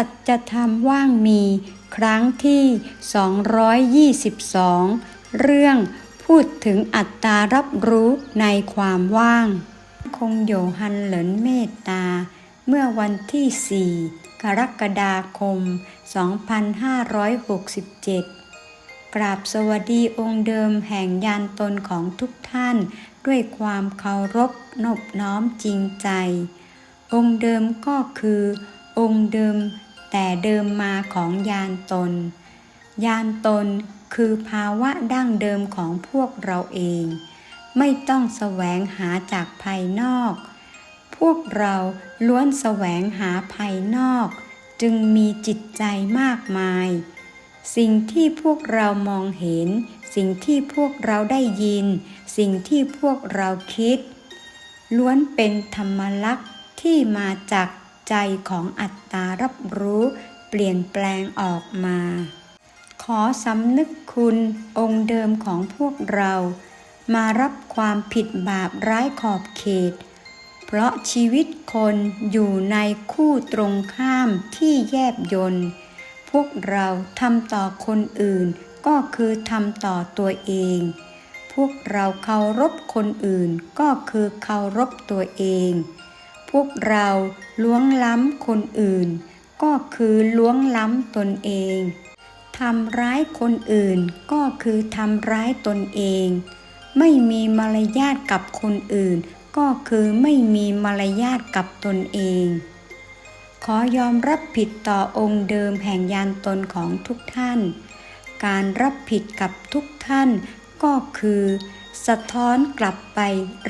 สัจธรรมว่างมี ครั้งที่ 222 เรื่องพูดถึงอัตตารับรู้ในความว่าง คงโยฮันเหลินเมตตา เมื่อวันที่ 4 กรกฎาคม 2567 กราบสวัสดีองค์เดิมแห่งยานตนของทุกท่าน ด้วยความเคารพนบน้อมจริงใจ องค์เดิมก็คือองค์เดิม แต่เดิมมาของยานตน ยานตนคือภาวะดั้งเดิมของพวกเราเอง ไม่ต้องแสวงหาจากภายนอก พวกเราล้วนแสวงหาภายนอก จึงมีจิตใจมากมาย สิ่งที่พวกเรามองเห็น สิ่งที่พวกเราได้ยิน สิ่งที่พวกเราคิด ล้วนเป็นธรรมลักษณ์ที่มาจาก ใจของอัตตารับรู้เปลี่ยนแปลงออกมา ขอสำนึกคุณองค์เดิมของพวกเรา มารับความผิดบาปร้ายขอบเขต เพราะชีวิตคนอยู่ในคู่ตรงข้ามที่แยบยนต์พวกเราทำต่อคนอื่นก็คือทำต่อตัวเอง พวกเราเคารพคนอื่นก็คือเคารพตัวเอง พวกเราล้วงล้ำคนอื่น ก็คือล้วงล้ำตนเองทำร้ายคนอื่นก็คือทำร้ายตนเอง ไม่มีมารยาทกับคนอื่น ก็คือไม่มีมารยาทกับตนเอง ขอยอมรับผิดต่อองค์เดิมแห่งยานตนของทุกท่าน การรับผิดกับทุกท่านก็คือ สะท้อนกลับไป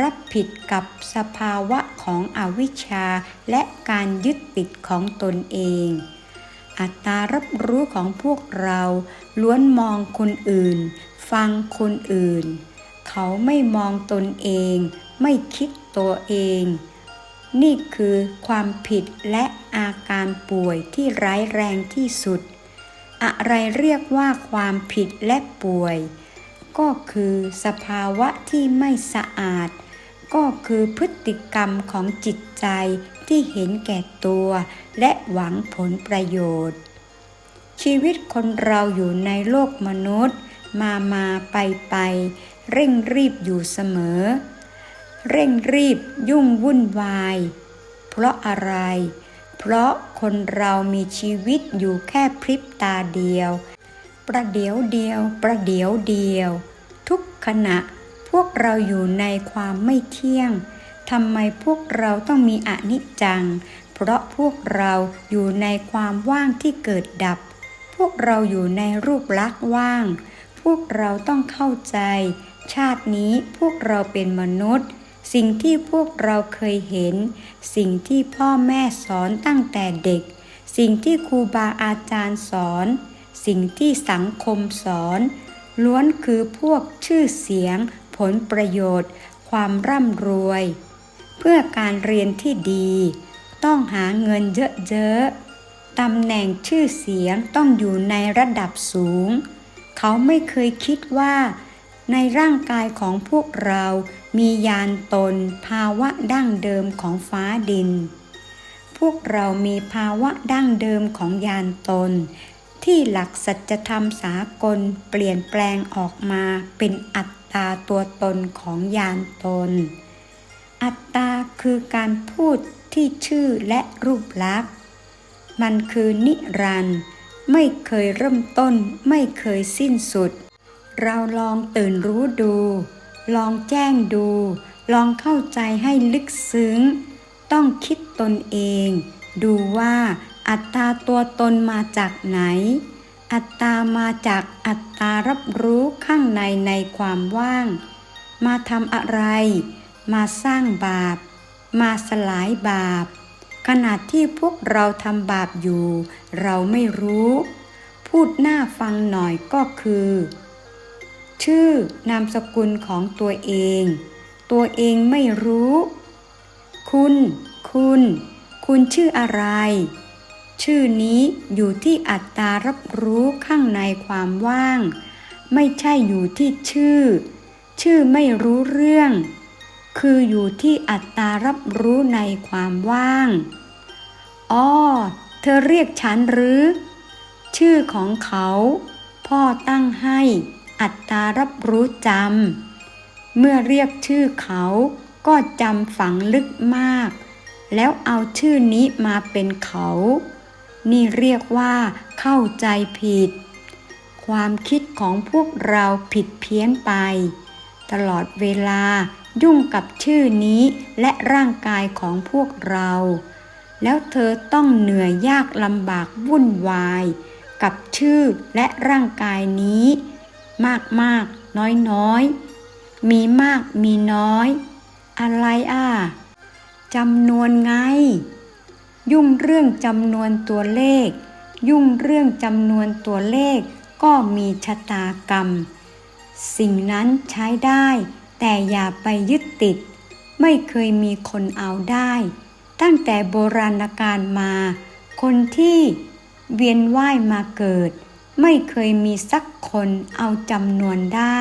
รับผิดกับสภาวะของอวิชชา และการยึดติดของตนเอง อัตตารับรู้ของพวกเราล้วนมองคนอื่น ฟังคนอื่น เขาไม่มองตนเอง ไม่คิดตัวเอง นี่คือความผิดและอาการป่วยที่ร้ายแรงที่สุด อะไรเรียกว่าความผิดและป่วย ก็คือสภาวะที่ไม่สะอาด ก็คือพฤติกรรมของจิตใจที่เห็นแก่ตัว และหวังผลประโยชน์ ชีวิตคนเราอยู่ในโลกมนุษย์ มามาไปไป เร่งรีบอยู่เสมอ เร่งรีบยุ่งวุ่นวาย เพราะอะไร เพราะคนเรามีชีวิตอยู่แค่พริบตาเดียวประเดี๋ยวเดียว ประเดี๋ยวเดียว ขณะพวกเราอยู่ในความไม่เที่ยงทำไมพวกเราต้องมีอนิจจัง เพราะพวกเราอยู่ในความว่างที่เกิดดับ พวกเราอยู่ในรูปลักษ์ว่าง พวกเราต้องเข้าใจ ชาตินี้พวกเราเป็นมนุษย์ สิ่งที่พวกเราเคยเห็น สิ่งที่พ่อแม่สอนตั้งแต่เด็ก สิ่งที่ครูบาอาจารย์สอน สิ่งที่สังคมสอน ล้วนคือพวกชื่อเสียง ผลประโยชน์ ความร่ำรวย เพื่อการเรียนที่ดี ต้องหาเงินเยอะๆตำแหน่งชื่อเสียงต้องอยู่ในระดับสูง เขาไม่เคยคิดว่า ในร่างกายของพวกเรามียานตนภาวะดั้งเดิมของฟ้าดิน พวกเรามีภาวะดั้งเดิมของยานตน ที่หลักสัจธรรมสากลเปลี่ยนแปลงออกมาเป็นอัตตาตัวตนของยานตน อัตตาคือการพูดที่ชื่อและรูปลักษณ์ มันคือนิรันด์ไม่เคยเริ่มต้นไม่เคยสิ้นสุด เราลองตื่นรู้ดู ลองแจ้งดู ลองเข้าใจให้ลึกซึ้ง ต้องคิดตนเอง ดูว่า อัตตาตัวตนมาจากไหน อัตตามาจากอัตตารับรู้ข้างในในความว่าง มาทำอะไร มาสร้างบาป มาสลายบาป ขณะที่พวกเราทำบาปอยู่ เราไม่รู้ พูดหน้าฟังหน่อยก็คือ ชื่อนามสกุลของตัวเอง ตัวเองไม่รู้ คุณ คุณ คุณชื่ออะไร ชื่อนี้อยู่ที่อัตตารับรู้ข้างในความว่าง ไม่ใช่อยู่ที่ชื่อ ชื่อไม่รู้เรื่อง คืออยู่ที่อัตตารับรู้ในความว่างอ้อเธอเรียกฉันหรือ ชื่อของเขา พ่อตั้งให้อัตตารับรู้จำ เมื่อเรียกชื่อเขาก็จำฝังลึกมาก แล้วเอาชื่อนี้มาเป็นเขา นี่เรียกว่า เข้าใจผิด ความคิดของพวกเราผิดเพี้ยนไป ตลอดเวลายุ่งกับชื่อนี้และร่างกายของพวกเรา แล้วเธอต้องเหนื่อยยากลำบากวุ่นวาย กับชื่อและร่างกายนี้ มากมากน้อยน้อยมีมากมีน้อย อะไรอะจำนวนไง ยุ่งเรื่องจำนวนตัวเลข ยุ่งเรื่องจำนวนตัวเลข ก็มีชะตากรรม สิ่งนั้นใช้ได้ แต่อย่าไปยึดติด ไม่เคยมีคนเอาได้ ตั้งแต่โบราณกาลมา คนที่เวียนว่ายมาเกิด ไม่เคยมีสักคนเอาจำนวนได้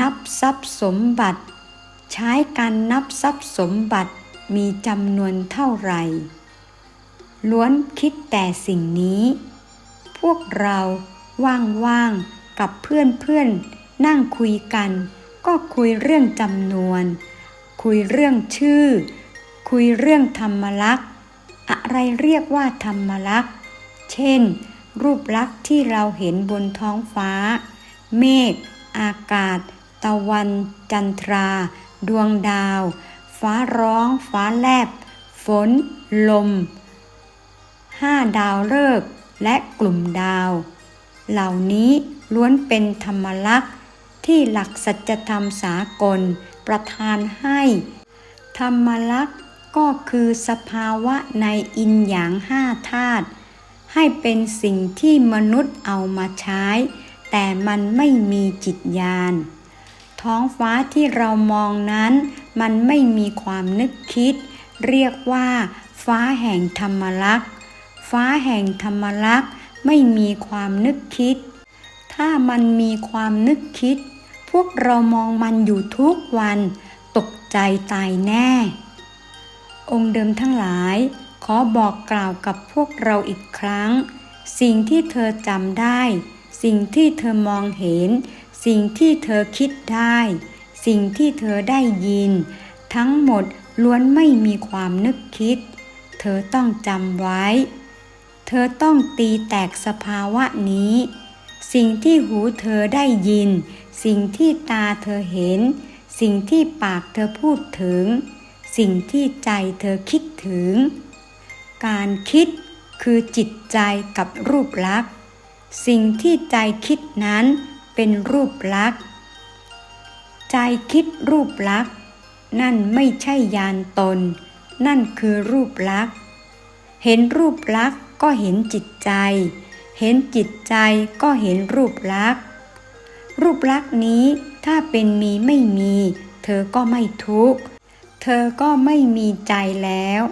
นับทรัพย์สมบัติ ใช้การนับทรัพย์สมบัติ มีจำนวนเท่าไหร่ ล้วนคิดแต่สิ่งนี้ พวกเราว่างๆกับเพื่อนๆนั่งคุยกัน ก็คุยเรื่องจำนวน คุยเรื่องชื่อ คุยเรื่องธรรมลักษณ์อะไรเรียกว่าธรรมลักษณ์เช่น รูปลักษณ์ที่เราเห็นบนท้องฟ้า เมฆอากาศ ตะวัน จันทรา ดวงดาว ฟ้าร้อง ฟ้าแลบ ฝน ลมห้าดาวฤกษ์และกลุ่มดาว เหล่านี้ล้วนเป็นธรรมลักษณ์ที่หลักสัจธรรมสากลประทานให้ ธรรมลักษณ์ก็คือสภาวะในอินหยางห้าธาตุให้เป็นสิ่งที่มนุษย์เอามาใช้ แต่มันไม่มีจิตญาณ ท้องฟ้าที่เรามองนั้น มันไม่มีความนึกคิด เรียกว่า ฟ้าแห่งธรรมลักษ์ฟ้าแห่งธรรมลักษ์ไม่มีความนึกคิด ถ้ามันมีความนึกคิด พวกเรามองมันอยู่ทุกวัน ตกใจตายแน่ องค์เดิมทั้งหลาย ขอบอกกล่าวกับพวกเราอีกครั้ง สิ่งที่เธอจำได้ สิ่งที่เธอมองเห็น สิ่งที่เธอคิดได้ สิ่งที่เธอได้ยิน ทั้งหมดล้วนไม่มีความนึกคิด เธอต้องจำไว้ เธอต้องตีแตกสภาวะนี้ สิ่งที่หูเธอได้ยิน สิ่งที่ตาเธอเห็น สิ่งที่ปากเธอพูดถึง สิ่งที่ใจเธอคิดถึง การคิดคือจิตใจกับรูปลักษณ์ สิ่งที่ใจคิดนั้นเป็นรูปลักษณ์ ใจคิดรูปลักษณ์ นั่นไม่ใช่ยานตน นั่นคือรูปลักษณ์ เห็นรูปลักษณ์ก็เห็นจิตใจ เห็นจิตใจก็เห็นรูปลักษณ์ รูปลักษณ์นี้ถ้าเป็นมีไม่มี เธอก็ไม่ทุกข์ เธอก็ไม่มีใจแล้ว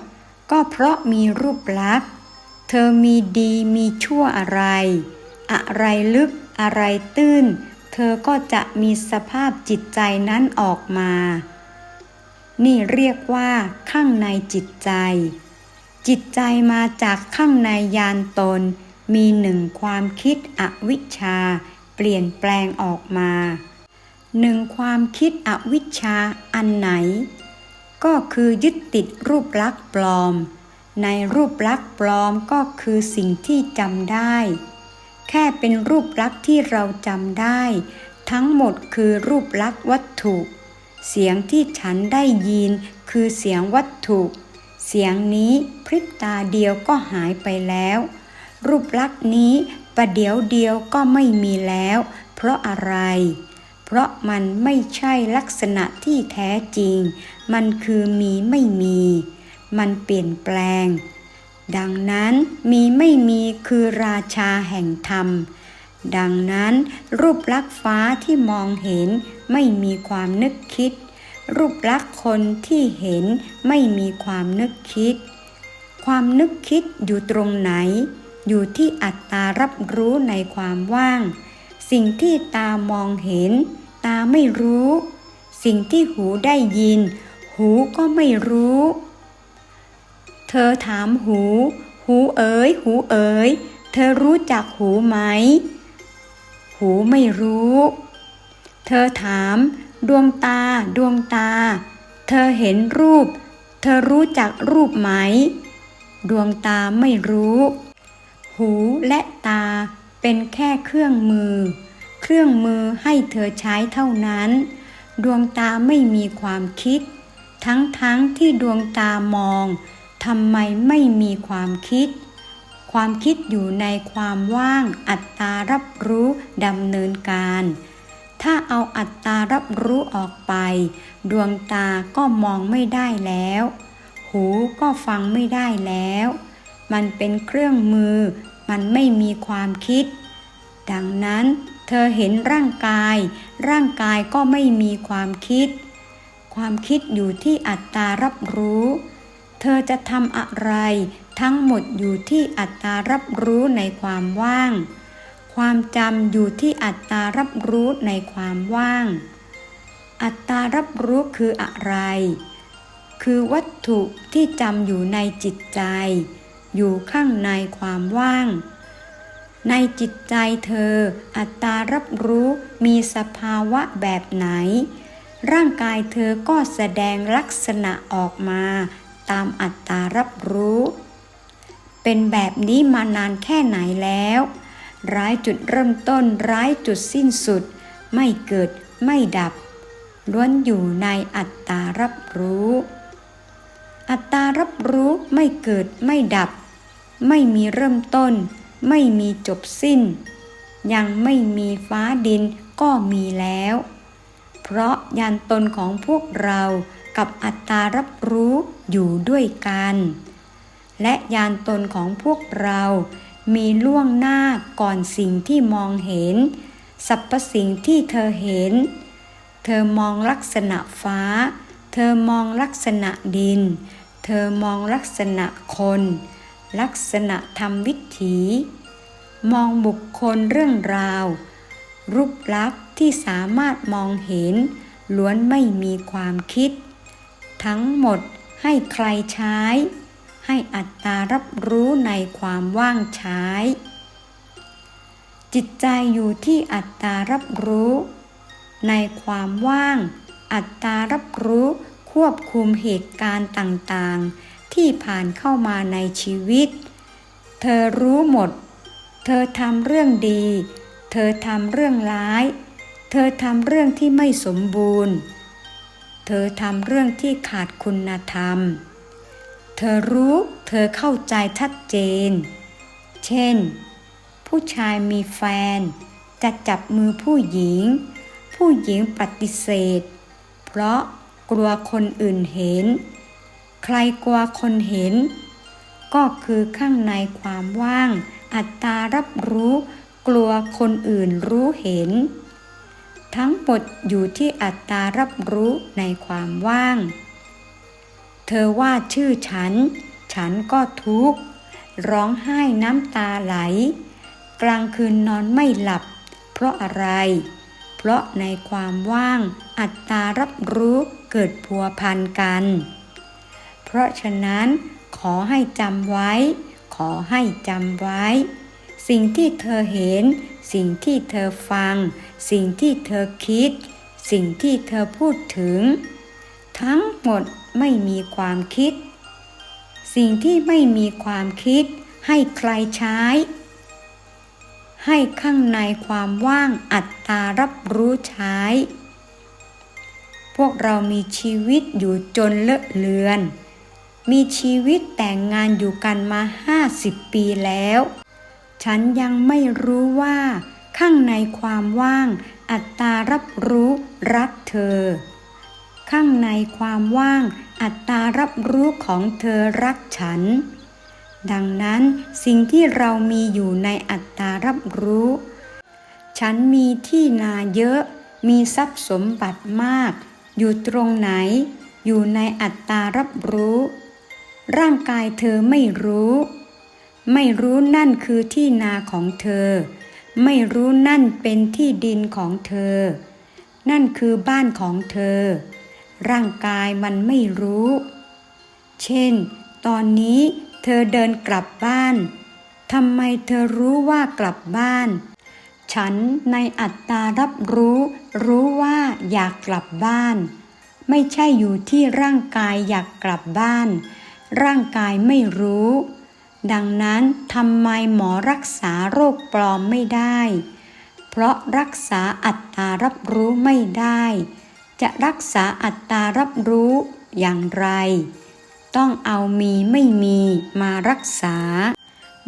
ก็เพราะมีรูปลักษณ์ เธอมีดีมีชั่วอะไร อะไรลึกอะไรตื้น เธอก็จะมีสภาพจิตใจนั้นออกมา นี่เรียกว่าข้างในจิตใจ จิตใจมาจากข้างในยานตน มีหนึ่งความคิดอวิชชา เปลี่ยนแปลงออกมาหนึ่งความคิดอวิชชาอันไหน ก็คือยึดติดรูปลักษ์ปลอม ในรูปลักษ์ปลอมก็คือสิ่งที่จำได้ แค่เป็นรูปลักษณ์ที่เราจำได้ ทั้งหมดคือรูปลักษณ์วัตถุ เสียงที่ฉันได้ยินคือเสียงวัตถุ เสียงนี้พริบตาเดียวก็หายไปแล้ว รูปลักษณ์นี้ประเดี๋ยวเดียวก็ไม่มีแล้ว เพราะอะไร เพราะมันไม่ใช่ลักษณะที่แท้จริง มันคือมีไม่มี มันเปลี่ยนแปลง ดังนั้นมีไม่มีคือราชาแห่งธรรม ดังนั้นรูปลักษณ์ฟ้าที่มองเห็นไม่มีความนึกคิด รูปลักษณ์คนที่เห็นไม่มีความนึกคิด ความนึกคิดอยู่ตรงไหน อยู่ที่อัตตารับรู้ในความว่าง สิ่งที่ตามองเห็น ตาไม่รู้ สิ่งที่หูได้ยิน หูก็ไม่รู้ เธอถามหู หูเอ๋ย หูเอ๋ย เธอรู้จักหูไหม หูไม่รู้ เธอถาม ดวงตา ดวงตา เธอเห็นรูป เธอรู้จักรูปไหม ดวงตาไม่รู้ หูและตาเป็นแค่เครื่องมือ เครื่องมือให้เธอใช้เท่านั้น ดวงตาไม่มีความคิด ทั้งๆทที่ดวงตามอง ทำไมไม่มีความคิด ความคิดอยู่ในความว่างอัตตารับรู้ดำเนินการ ถ้าเอาอัตตารับรู้ออกไป ดวงตาก็มองไม่ได้แล้ว หูก็ฟังไม่ได้แล้ว มันเป็นเครื่องมือ มันไม่มีความคิด ดังนั้นเธอเห็นร่างกาย ร่างกายก็ไม่มีความคิด ความคิดอยู่ที่อัตตารับรู้ เธอจะทำอะไร ทั้งหมดอยู่ที่อัตตารับรู้ในความว่าง ความจำอยู่ที่อัตตารับรู้ในความว่าง อัตตารับรู้คืออะไร คือวัตถุที่จำอยู่ในจิตใจ อยู่ข้างในความว่าง ในจิตใจเธอ อัตตารับรู้มีสภาวะแบบไหน ร่างกายเธอก็แสดงลักษณะออกมา ตามอัตตารับรู้ เป็นแบบนี้มานานแค่ไหนแล้ว ร้ายจุดเริ่มต้นร้ายจุดสิ้นสุด ไม่เกิดไม่ดับ ล้วนอยู่ในอัตตารับรู้ อัตตารับรู้ไม่เกิดไม่ดับ ไม่มีเริ่มต้น ไม่มีจบสิ้น ยังไม่มีฟ้าดินก็มีแล้ว เพราะยานตนของพวกเรา กับอัตตารับรู้อยู่ด้วยกัน และยานตนของพวกเรามีล่วงหน้าก่อนสิ่งที่มองเห็นสรรพสิ่งที่เธอเห็น เธอมองลักษณะฟ้า เธอมองลักษณะดิน เธอมองลักษณะคน ลักษณะธรรมวิถีมองบุคคลเรื่องราว รูปลักษณ์ที่สามารถมองเห็น ล้วนไม่มีความคิด ทั้งหมดให้ใครใช้ ให้อัตตารับรู้ในความว่างใช้ จิตใจอยู่ที่อัตตารับรู้ ในความว่าง อัตตารับรู้ควบคุมเหตุการณ์ต่างๆ ที่ผ่านเข้ามาในชีวิต เธอรู้หมด เธอทำเรื่องดี เธอทำเรื่องร้าย เธอทำเรื่องที่ไม่สมบูรณ์ เธอทำเรื่องที่ขาดคุณธรรม เธอรู้เธอเข้าใจชัดเจน เช่น ผู้ชายมีแฟน จะจับมือผู้หญิง ผู้หญิงปฏิเสธ เพราะกลัวคนอื่นเห็น ใครกลัวคนเห็น ก็คือข้างในความว่าง อัตตารับรู้ กลัวคนอื่นรู้เห็น ทั้งหมดอยู่ที่อัตตารับรู้ในความว่าง เธอว่าชื่อฉัน ฉันก็ทุกข์ ร้องไห้น้ำตาไหล กลางคืนนอนไม่หลับ เพราะอะไร เพราะในความว่างอัตตารับรู้เกิดพัวพันกัน เพราะฉะนั้นขอให้จำไว้ ขอให้จำไว้ สิ่งที่เธอเห็น สิ่งที่เธอฟัง สิ่งที่เธอคิด สิ่งที่เธอพูดถึง ทั้งหมดไม่มีความคิด สิ่งที่ไม่มีความคิด ให้ใครใช้ ให้ข้างในความว่างอัตตารับรู้ใช้ พวกเรามีชีวิตอยู่จนเลอะเลือน มีชีวิตแต่งงานอยู่กันมาห้าสิบปีแล้ว ฉันยังไม่รู้ว่า ข้างในความว่าง อัตตารับรู้รักเธอ ข้างในความว่าง อัตตารับรู้ของเธอรักฉัน ดังนั้นสิ่งที่เรามีอยู่ในอัตตารับรู้ ฉันมีที่นาเยอะ มีทรัพย์สมบัติมาก อยู่ตรงไหน อยู่ในอัตตารับรู้ ร่างกายเธอไม่รู้ ไม่รู้นั่นคือที่นาของเธอ ไม่รู้นั่นเป็นที่ดินของเธอ นั่นคือบ้านของเธอ ร่างกายมันไม่รู้ เช่น ตอนนี้เธอเดินกลับบ้านทำไมเธอรู้ว่ากลับบ้าน ฉันในอัตตารับรู้ รู้ว่าอยากกลับบ้าน ไม่ใช่อยู่ที่ร่างกายอยากกลับบ้าน ร่างกายไม่รู้ ดังนั้นทำไมหมอรักษาโรคปลอมไม่ได้ เพราะรักษาอัตตารับรู้ไม่ได้ จะรักษาอัตตารับรู้อย่างไร ต้องเอามีไม่มีมารักษา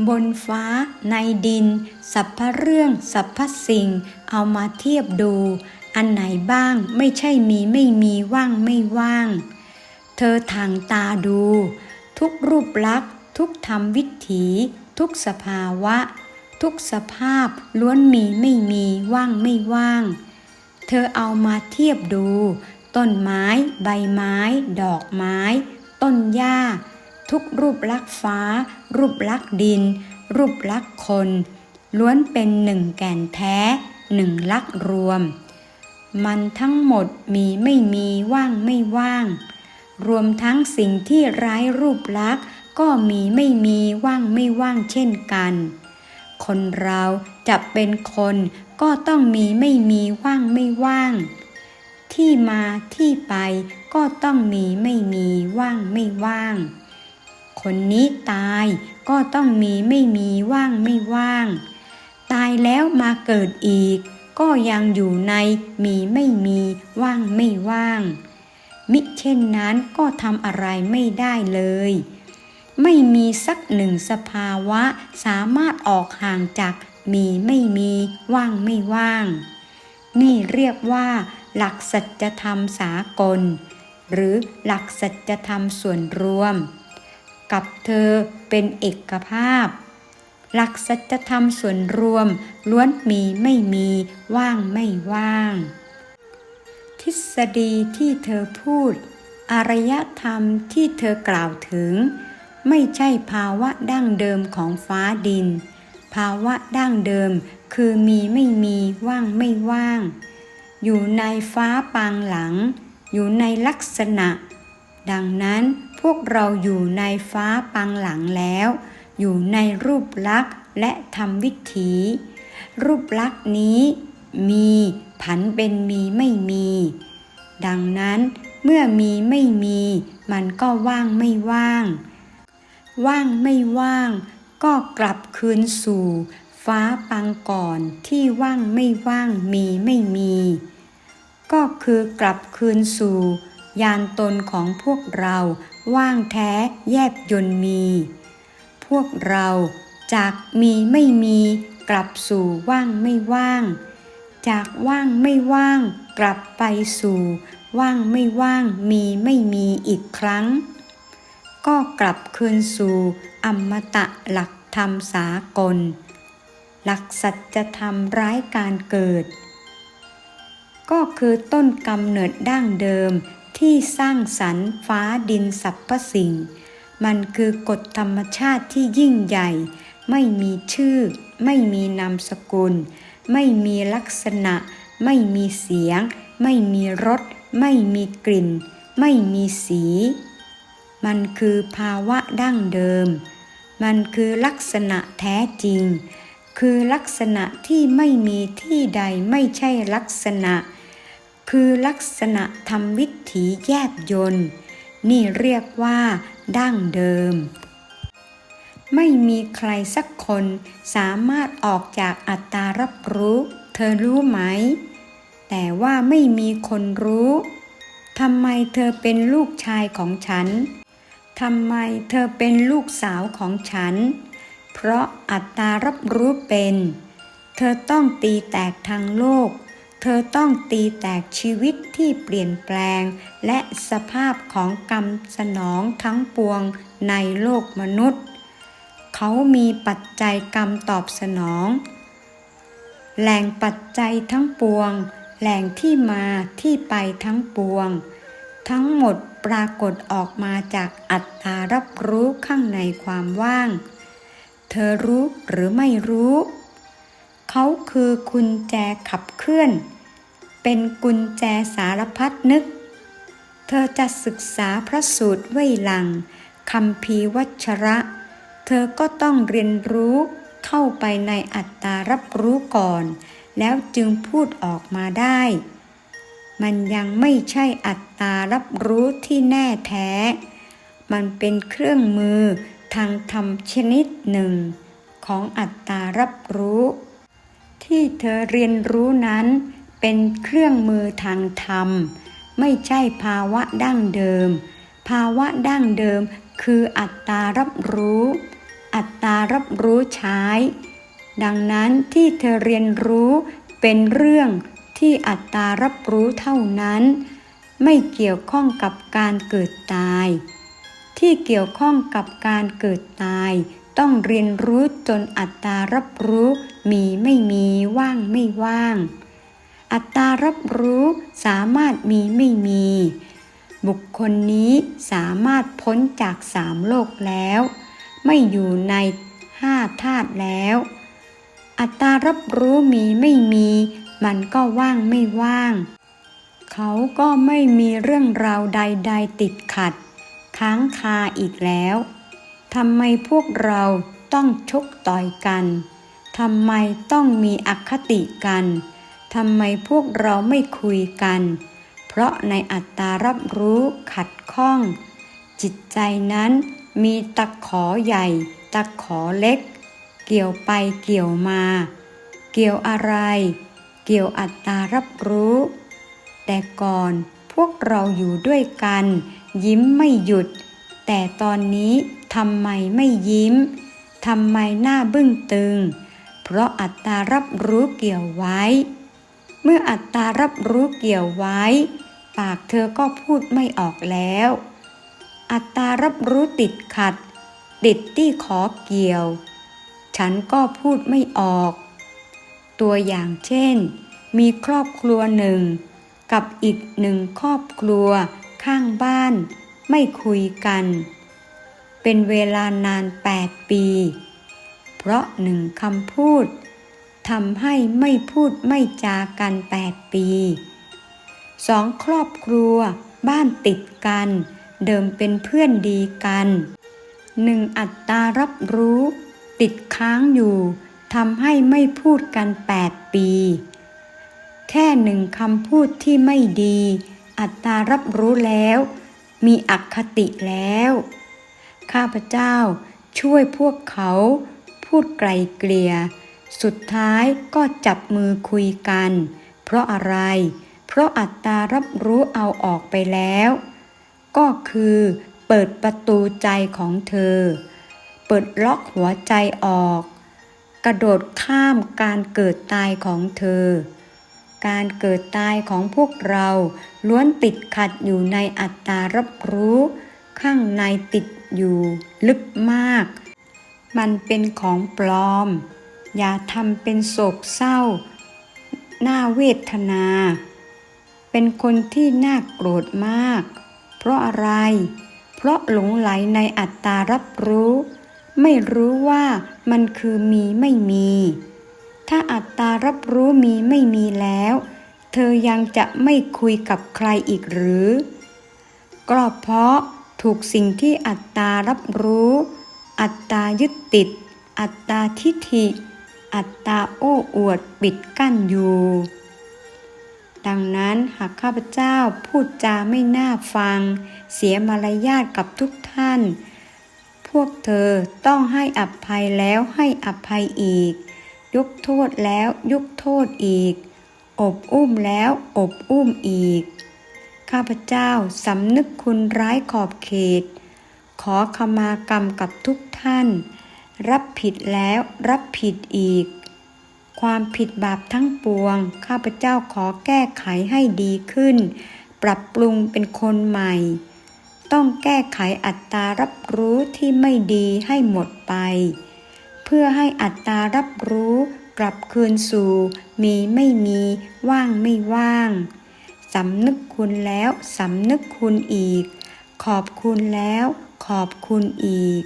บนฟ้าในดินสัพพะเรื่องสัพพะสิ่ง เอามาเทียบดู อันไหนบ้างไม่ใช่มีไม่มีว่างไม่ว่าง เธอทางตาดู ทุกรูปลักษณ ทุกธรรมวิถีทุกสภาวะ ทุกสภาพล้วนมีไม่มีว่างไม่ว่าง เธอเอามาเทียบดู ต้นไม้ ใบไม้ ดอกไม้ ต้นหญ้า ทุกรูปลักษณ์ฟ้า รูปลักษณ์ดิน รูปลักษณ์คน ล้วนเป็นหนึ่งแก่นแท้หนึ่งลักษณ์รวม มันทั้งหมดมีไม่มีว่างไม่ว่าง รวมทั้งสิ่งที่ไร้รูปลักษณ์ ก็มีไม่มีว่างไม่ว่างเช่นกัน คนเราจะเป็นคนก็ต้องมีไม่มีว่างไม่ว่าง ที่มาที่ไปก็ต้องมีไม่มีว่างไม่ว่าง คนนี้ตายก็ต้องมีไม่มีว่างไม่ว่าง ตายแล้วมาเกิดอีก ก็ยังอยู่ในมีไม่มีว่างไม่ว่าง มิเช่นนั้นก็ทำอะไรไม่ได้เลย ไม่มีสักหนึ่งสภาวะ สามารถออกห่างจากมีไม่มีว่างไม่ว่าง นี่เรียกว่า หลักสัจธรรมสากล หรือหลักสัจธรรมส่วนรวม กับเธอเป็นเอกภาพ หลักสัจธรรมส่วนรวม ล้วนมีไม่มีว่างไม่ว่าง ทฤษฎีที่เธอพูดอารยธรรมที่เธอกล่าวถึง ไม่ใช่ภาวะดั้งเดิมของฟ้าดิน ภาวะดั้งเดิมคือมีไม่มีว่างไม่ว่าง อยู่ในฟ้าปางหลัง อยู่ในลักษณะ ดังนั้นพวกเราอยู่ในฟ้าปางหลังแล้ว อยู่ในรูปลักษณ์และธรรมวิถี รูปลักษณ์นี้มีผันเป็นมีไม่มี ดังนั้นเมื่อมีไม่มี มันก็ว่างไม่ว่าง ว่างไม่ว่าง ก็กลับคืนสู่ ฟ้าปังก่อนที่ว่างไม่ว่างมีไม่มี ก็คือกลับคืนสู่ ยานตนของพวกเราว่างแท้แยบยนมี พวกเราจากมีไม่มีกลับสู่ว่างไม่ว่าง จากว่างไม่ว่าง กลับไปสู่ ว่างไม่ว่างมีไม่มีอีกครั้ง ก็กลับคืนสู่อมตะหลักธรรมสากล หลักสัจธรรมร้ายการเกิด ก็คือต้นกำเนิดดั้งเดิมที่สร้างสรรค์ฟ้าดินสรรพสิ่ง มันคือกฎธรรมชาติที่ยิ่งใหญ่ ไม่มีชื่อ ไม่มีนามสกุล ไม่มีลักษณะ ไม่มีเสียง ไม่มีรส ไม่มีกลิ่น ไม่มีสี มันคือภาวะดั้งเดิม มันคือลักษณะแท้จริง คือลักษณะที่ไม่มีที่ใดไม่ใช่ลักษณะ คือลักษณะทำวิถีแยบยนต์นี่เรียกว่าดั้งเดิม ไม่มีใครสักคนสามารถออกจากอัตตารับรู้ เธอรู้ไหม แต่ว่าไม่มีคนรู้ทำไมเธอเป็นลูกชายของฉัน ทำไมเธอเป็นลูกสาวของฉัน เพราะอัตตารับรู้เป็น เธอต้องตีแตกทางโลก เธอต้องตีแตกชีวิตที่เปลี่ยนแปลง และสภาพของกรรมสนองทั้งปวงในโลกมนุษย์ เขามีปัจจัยกรรมตอบสนอง แหล่งปัจจัยทั้งปวง แหล่งที่มาที่ไปทั้งปวง ทั้งหมดปรากฏออกมาจากอัตตารับรู้ข้างในความว่าง เธอรู้หรือไม่รู้ เขาคือกุญแจขับเคลื่อน เป็นกุญแจสารพัดนึก เธอจะศึกษาพระสูตรไว้หลังคำพีวัชระ เธอก็ต้องเรียนรู้เข้าไปในอัตตารับรู้ก่อน แล้วจึงพูดออกมาได้ มันยังไม่ใช่อัตตารับรู้ที่แน่แท้ มันเป็นเครื่องมือทางธรรมชนิดหนึ่ง ของอัตตารับรู้ ที่เธอเรียนรู้นั้นเป็นเครื่องมือทางธรรม ไม่ใช่ภาวะดั้งเดิม ภาวะดั้งเดิมคืออัตตารับรู้ อัตตารับรู้ใช้ ดังนั้นที่เธอเรียนรู้เป็นเรื่อง ที่อัตตารับรู้เท่านั้น ไม่เกี่ยวข้องกับการเกิดตาย ที่เกี่ยวข้องกับการเกิดตาย ต้องเรียนรู้จนอัตตารับรู้มีไม่มีว่างไม่ว่าง อัตตารับรู้สามารถมีไม่มี บุคคลนี้สามารถพ้นจากสามโลกแล้ว ไม่อยู่ในห้าธาตุแล้ว อัตตารับรู้มีไม่มี มันก็ว่างไม่ว่าง เขาก็ไม่มีเรื่องราวใด ๆ ติดขัด ค้างคาอีกแล้วทำไมพวกเราต้องชกต่อยกันทำไมต้องมีอคติกันทำไมพวกเราไม่คุยกัน เพราะในอัตตารับรู้ขัดข้อง จิตใจนั้นมีตะขอใหญ่ ตะขอเล็ก เกี่ยวไปเกี่ยวมา เกี่ยวอะไร เกี่ยวอัตตารับรู้ แต่ก่อนพวกเราอยู่ด้วยกัน ยิ้มไม่หยุด แต่ตอนนี้ทำไมไม่ยิ้มทำไมหน้าบึ้งตึง เพราะอัตตารับรู้เกี่ยวไว้ เมื่ออัตตารับรู้เกี่ยวไว้ ปากเธอก็พูดไม่ออกแล้ว อัตตารับรู้ติดขัด ติดที่ขอเกี่ยว ฉันก็พูดไม่ออก ตัวอย่างเช่น มีครอบครัวหนึ่ง กับอีกหนึ่งครอบครัวข้างบ้าน ไม่คุยกัน เป็นเวลานาน 8 ปี เพราะหนึ่งคำพูดทำให้ไม่พูดไม่จากัน 8 ปีสองครอบครัว บ้านติดกัน เดิมเป็นเพื่อนดีกันหนึ่งอัตตารับรู้ ติดค้างอยู่ทำให้ไม่พูดกัน 8 ปี แค่หนึ่งคำพูดที่ไม่ดี อัตตารับรู้แล้ว มีอคติแล้ว ข้าพเจ้าช่วยพวกเขา พูดไกลเกลี่ย สุดท้ายก็จับมือคุยกัน เพราะอะไร เพราะอัตตารับรู้เอาออกไปแล้ว ก็คือเปิดประตูใจของเธอ เปิดล็อกหัวใจออก กระโดดข้ามการเกิดตายของเธอ การเกิดตายของพวกเราล้วนติดขัดอยู่ในอัตตารับรู้ ข้างในติดอยู่ลึกมาก มันเป็นของปลอม อย่าทำเป็นโศกเศร้า หน่าเวทนา เป็นคนที่น่าโกรธมาก เพราะอะไร เพราะหลงไหลในอัตตารับรู้ ไม่รู้ว่ามันคือมีไม่มี ถ้าอัตตารับรู้มีไม่มีแล้ว เธอยังจะไม่คุยกับใครอีกหรือก็เพราะถูกสิ่งที่อัตตารับรู้ อัตตายึดติด อัตตาทิฏฐิ อัตตาโอ้อวดปิดกั้นอยู่ ดังนั้นหากข้าพเจ้าพูดจาไม่น่าฟัง เสียมารยาทกับทุกท่าน วกเธอต้องให้อภัยแล้วให้อภัยอีกยกโทษแล้วยกโทษอีก อบอุ้มแล้วอบอุ้มอีก ข้าพเจ้าสำนึกคุณร้ายขอบเขต ขอขมากรรมกับทุกท่าน รับผิดแล้วรับผิดอีก ความผิดบาปทั้งปวง ข้าพเจ้าขอแก้ไขให้ดีขึ้น ปรับปรุงเป็นคนใหม่ ต้องแก้ไขอัตตารับรู้ที่ไม่ดีให้หมดไป เพื่อให้อัตตารับรู้กลับคืนสู่ มีไม่มีว่างไม่ว่างสำนึกคุณแล้วสำนึกคุณอีก ขอบคุณแล้ว ขอบคุณอีก